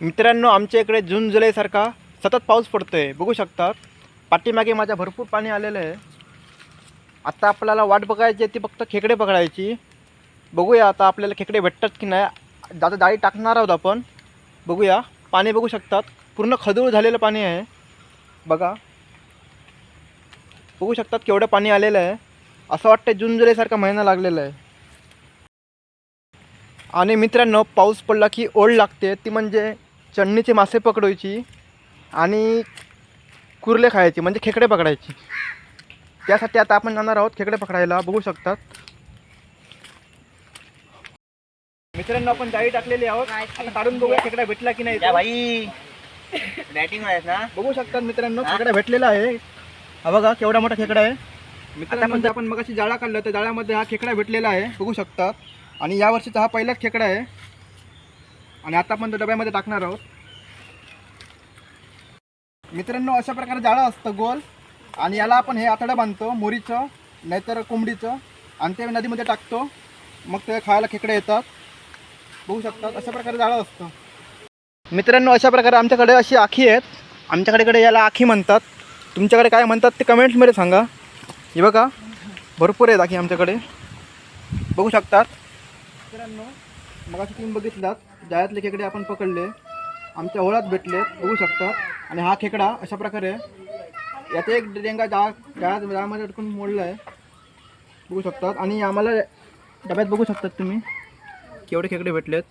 मित्रांनो आमच्या इकडे जून जुलैसारखा सतत पाऊस पडतो आहे बघू शकतात पाठीमागे माझ्या भरपूर पाणी आलेलं आहे. आता आपल्याला वाट बघायची आहे ती फक्त खेकडे पकडायची बघूया आता आपल्याला खेकडे भेटतात की नाही. आता जाळी टाकणार आहोत आपण. बघूया. पाणी बघू शकतात. पूर्ण खदूळ झालेलं पाणी आहे. बघा. बघू शकतात केवढं पाणी आलेलं आहे. असं वाटतं जून जुलैसारखा महिना लागलेला आहे. आणि मित्रांनो पाऊस पडला की ओढ लागते. ती म्हणजे चढणीचे मासे पकडवायची आणि कुर्ले खायची म्हणजे खेकडे पकडायची. त्यासाठी आता आपण जाणार आहोत खेकडे पकडायला बघू शकतात. मित्रांनो आपण जाळी टाकलेली आहोत. आता काढून बघूया खेकडा भेटला की नाही. भाई बॅटिंग आहेस ना? बघू शकतात मित्रांनो? खेकडा भेटलेला आहे. हा बघा केवढा मोठा खेकडा आहे. मित्रांनो म्हणजे आपण मगाशी जाळा काढला त्या जाळ्यामध्ये हा खेकडा भेटलेला आहे. बघू शकतात. आणि या वर्षीचा हा पहिलाच खेकडा आहे. आणि आता आपण तो डब्यामध्ये टाकणार आहोत. मित्रांनो अशा प्रकारे जाळं असतं गोल. आणि याला आपण हे आतडं बांधतो मोरीचं नाहीतर कोंबडीचं. आणि ते नदीमध्ये टाकतो. मग ते खायला खेकडे येतात. बघू शकतात अशा प्रकारे जाळं असतं. मित्रांनो अशा प्रकारे आमच्याकडे अशी आखी आहेत. आमच्याकडे याला आखी म्हणतात. तुमच्याकडे काय म्हणतात ते कमेंट्समध्ये सांगा. हे बघा भरपूर आहेत आखी आमच्याकडे. बघू शकतात. मित्रांनो मग तुम्ही बघितलात जाळ्यातले खेकडे आपण पकडले आमच्या ओळात भेटले बघू शकता. आणि हा खेकडा अशा प्रकारे याचा एक डेंगा जाळ जाळ्यात जाळ्यामध्ये अडकून मोडला आहे बघू शकतात. आणि आम्हाला डब्यात बघू शकतात तुम्ही. केवढे खेकडे भेटलेत?